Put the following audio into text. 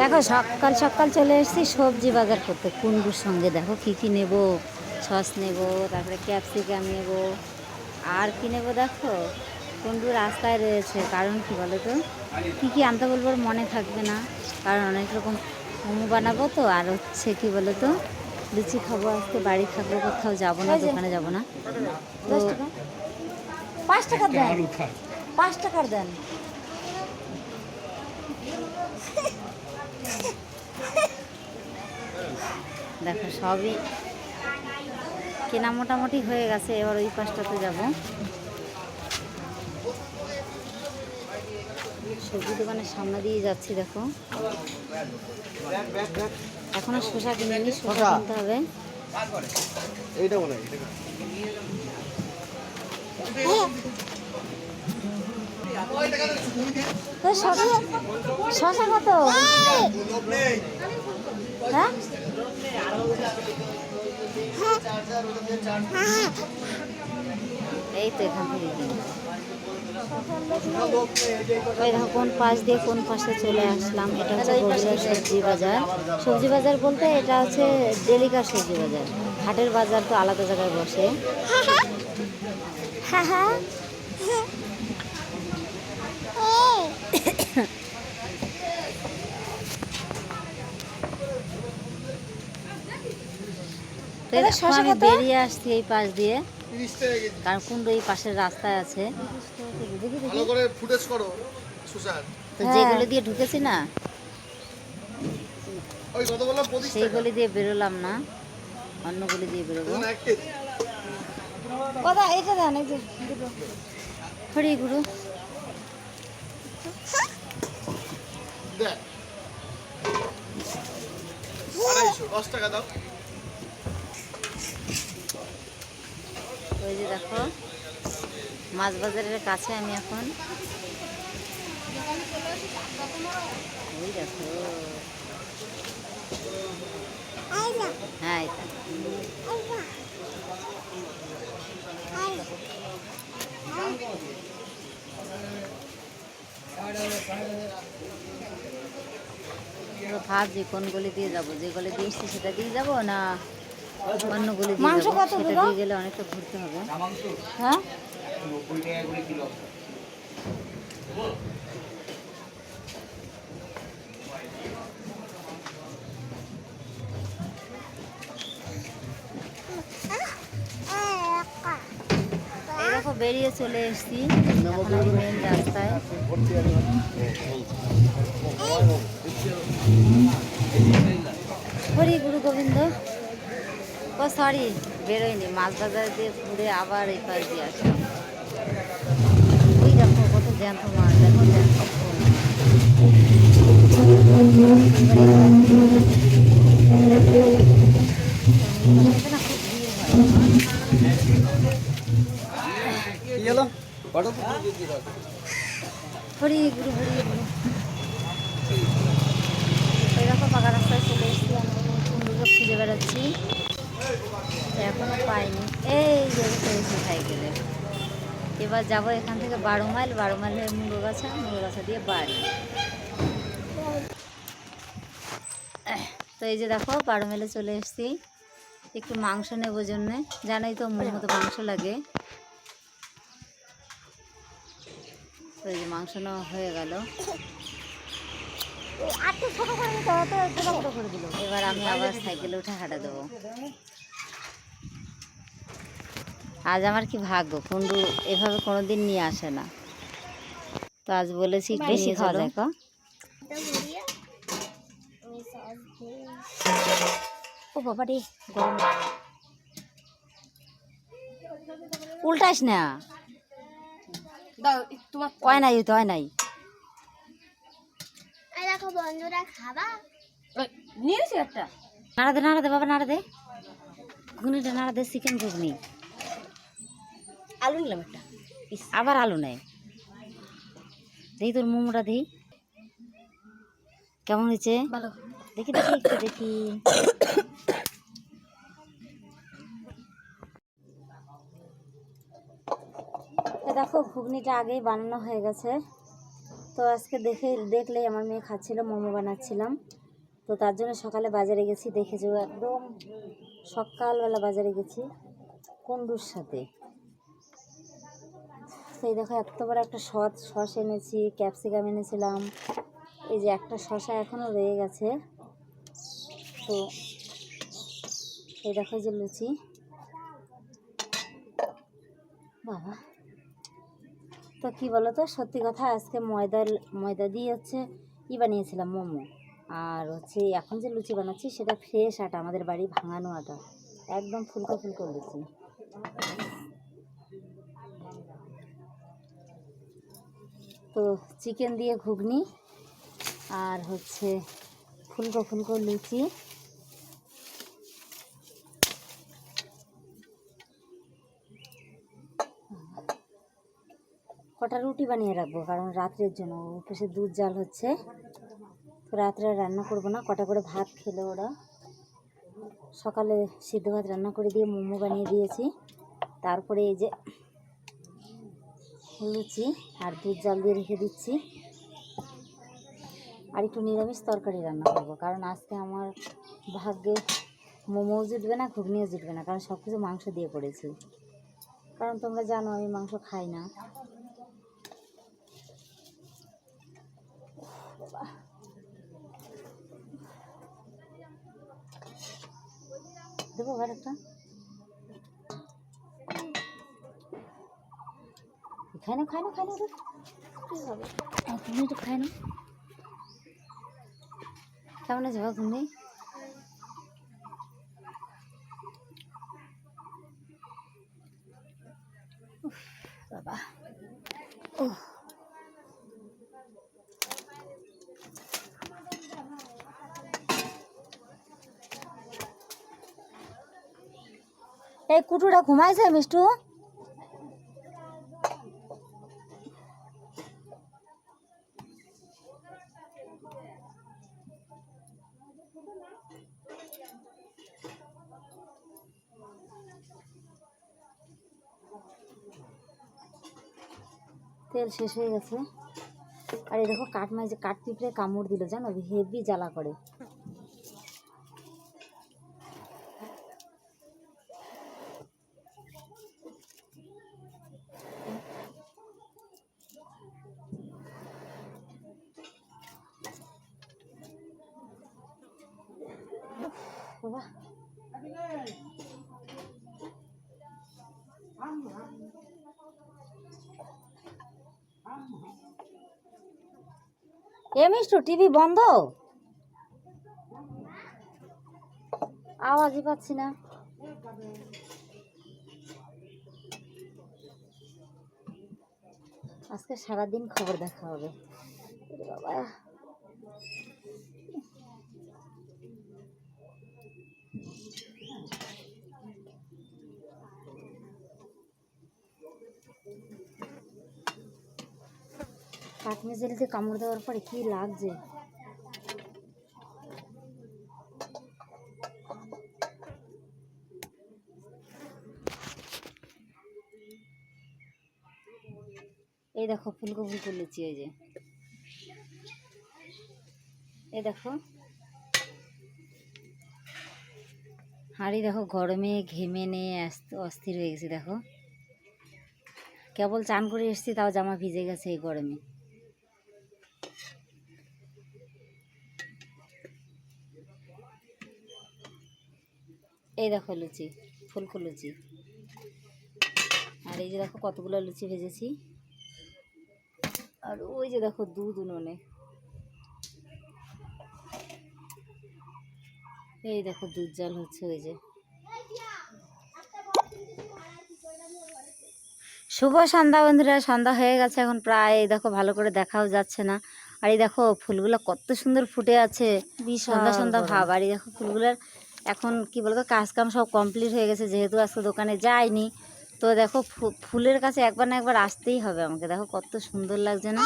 দেখো সকাল সকাল চলে এসেছি সবজি বাজার করতে। কুন্ডুর সঙ্গে দেখো কী কী নেব? সস নেব তারপরে ক্যাপসিকাম নেব। আর কী নেব দেখো? কুন্ডু রাস্তায় রয়েছে কারণ কি বলো তো কী কী আনতে বলব মনে থাকবে না কারণ অনেক রকম মোমো বানাবো তো আর হচ্ছে কি বলো তো লুচি খাব আজকে বাড়ি থাকব কোথাও যাব না দোকানে যাব না। তো পাঁচ টাকা দেন। পাঁচ টাকার দেন। দেখো সবই কেনা মোটামুটি হয়ে গেছে এবার ওই পাশটাতে যাব। সবজি দোকানের সামনে দিয়ে যাচ্ছি দেখো। এখন আর শসা কিনিনি শসা শসা? কিনতে হবে। এইটা মনে হয় শসা কত? হ্যাঁ? এই তো এখান থেকে কিনি পাশ দিয়ে কোন পাশে চলে আসলাম? এটা হচ্ছে সবজি বাজার। সবজি বাজার বলতে এটা হচ্ছে ডেলিকার সবজি বাজার। হাটের বাজার তো আলাদা জায়গায় বসে। হ্যাঁ তো আমি বেরিয়ে আসছি এই পাশ দিয়ে। কারণ কুন্ড এই পাশের রাস্তায় আছে। ভালো করে ফুটেজ করো সুসার তো যেগুলো দিয়ে ঢুকেছি না সেই গলি দিয়ে বেরোলাম না অন্য গলি দিয়ে বেরোবো। কথা এটা দেন হরি গুরু। দেখ। দশ টাকা দাও। ওই যে দেখো, মাছ বাজারের কাছে আমি এখন। ওই হ্যাঁ ভাবছি কোন গলি দিয়ে যাব, যে গলি দিয়ে সেটা দিয়ে যাব না? মাংস কত সেটা দিয়ে গেলে অনেকটা ঘুরতে হবে। হ্যাঁ? দেখো বেরিয়ে চলে এসেছি। এখন আমি মেন রাস্তায়। হরি গুরু গোবিন্দ। ও সরি বেরোয়নি। মাছ বাজার দিয়ে ঘুরে আবার এই পাশ দিয়ে আসলাম। ওই দেখো কত জ্যান্ত মাছ দেখো জ্যান্ত হরি গুরু হরি গুরু এই রকম পাকা রাস্তায় চলে এসেছি। আমি কুমড়ো খুঁজে বেড়াচ্ছি। এখনও পাইনি। এই যে পেয়েছি সাইকেলে। এবার যাব এখান থেকে বারো মাইল। বারো মাইল হয়ে মুড়োগাছা মুড়োগাছা দিয়ে বাড়ি। তো এই যে দেখো, বারো মাইলে চলে এসেছি। একটু মাংস নেব জন্যে। জানোই তো মন মতো মাংস লাগে। তো এই যে মাংস নেওয়া হয়ে গেল। আটটু ছোট করে নিতে হবে তো ছোট ছোট করে দিল এবার আমি আবার সাইকেলে উঠে হাঁটা দেবো আজ আমার কি ভাগ্য? কুন্ডু এভাবে কোনোদিন নিয়ে আসে না। তো আজ বলেছি বেশি খাওয়া ক? ও বাবা রে গরম। উল্টাইস না। হয় নাই তো হয় নাই। দেখো বন্ধুরা খাবা? নিয়ে নিছি একটা। নাড়া দে নাড়া দে বাবা নাড়া দে। ঘুগনিটা নাড়া দে চিকেন ঘুগনি আলু নিলাম একটা। আবার আলু নেই। দেখি তোর মোমোটা দেখি কেমন হয়েছে? ভালো। দেখি দেখি একটু দেখি। দেখো ঘুগনিটা আগেই বানানো হয়ে গেছে। তো আজকে দেখে, দেখলেই আমার মেয়ে খাচ্ছিল, মোমো বানাচ্ছিলাম। তো তার জন্য সকালে বাজারে গেছি দেখেছি একদম সকালবেলা বাজারে গেছি। কুন্ডুর সাথে সেই দেখো, এত বড় একটা সস সস এনেছি, ক্যাপসিকাম এনেছিলাম। এই যে একটা শশা এখনও রয়ে গেছে। তো এই দেখো যে লুচি। বাবা। তো কি বলো তো সত্যি কথা, আজকে ময়দা ময়দা দিয়ে হচ্ছে ই বানিয়েছিলাম মোমো। আর হচ্ছে এখন যে লুচি বানাচ্ছি, সেটা ফ্রেশ আটা, আমাদের বাড়ি ভাঙানো আটা। একদম ফুলকো ফুলকো লুচি। তো চিকেন দিয়ে ঘুগনি, আর হচ্ছে ফুলকো ফুলকো লুচি। কটা রুটি বানিয়ে রাখব, কারণ রাত্রের জন্য। অফিসে দুধ জাল হচ্ছে রাত্রে রান্না করব না, কটা করে ভাত খেলে ওরা। সকালে সিদ্ধ ভাত রান্না করে দিয়ে মোমো বানিয়ে দিয়েছি। তারপরে এই যে লুচি আর দুধ জাল দিয়ে রেখে দিচ্ছি। আর একটু নিরামিষ তরকারি রান্না করব, কারণ আজকে আমার ভাগ্যে মোমোও জুটবে না, ঘুগনিও জুটবে না, কারণ সব কিছু মাংস দিয়ে করেছি। কারণ তোমরা জানো আমি মাংস খাই না। বাবা। দেবো একটা খাই না খাই না খাই না কী হবে খাই না কেমন আছে বাবা তুমি এই কুটুটা ঘুমাইছে, মিষ্টু? তেল শেষ হয়ে গেছে। আর এই দেখো কাঠ মাছ কাঠ পিঁপড়ে কামড় দিল, জানো? হেভি জ্বালা করে বাবা এ মিষ্টু টিভি বন্ধ? আওয়াজই পাচ্ছি না। আজকে সারাদিন খবর দেখা হবে। ওরে বাবা কাঠমেজেলতে কামড় দেওয়ার পরে কি লাগছে? এই দেখো ফুলকো ফুলকো লুচি এই যে। এই দেখো। হাঁড়ি দেখো, গরমে ঘেমে আসতে অস্থির হয়ে গেছে, দেখো। কেবল চান করে এসেছি, তাও জামা ভিজে গেছে এই গরমে। এই দেখো লুচি ফুলকো লুচি। আর এই যে দেখো কতগুলো লুচি ভেজেছি। আর ওই যে দেখো দুধ উনুনে। এই দেখো দুধ জাল হচ্ছে ওই যে। শুভ সন্ধ্যা বন্ধুরা সন্ধ্যা হয়ে গেছে এখন প্রায়। এই দেখো ভালো করে দেখাও যাচ্ছে না। আর এই দেখো ফুলগুলো কত সুন্দর ফুটে আছে। সন্ধ্যা সন্ধ্যা ভাব। আর এই দেখো ফুলগুলোর এখন কি বলতো কাজ কাম সব কমপ্লিট হয়ে গেছে, যেহেতু আজকে দোকানে যাইনি। তো দেখো ফুলের কাছে একবার না একবার আসতেই হবে আমাকে। দেখো কত সুন্দর লাগছে না?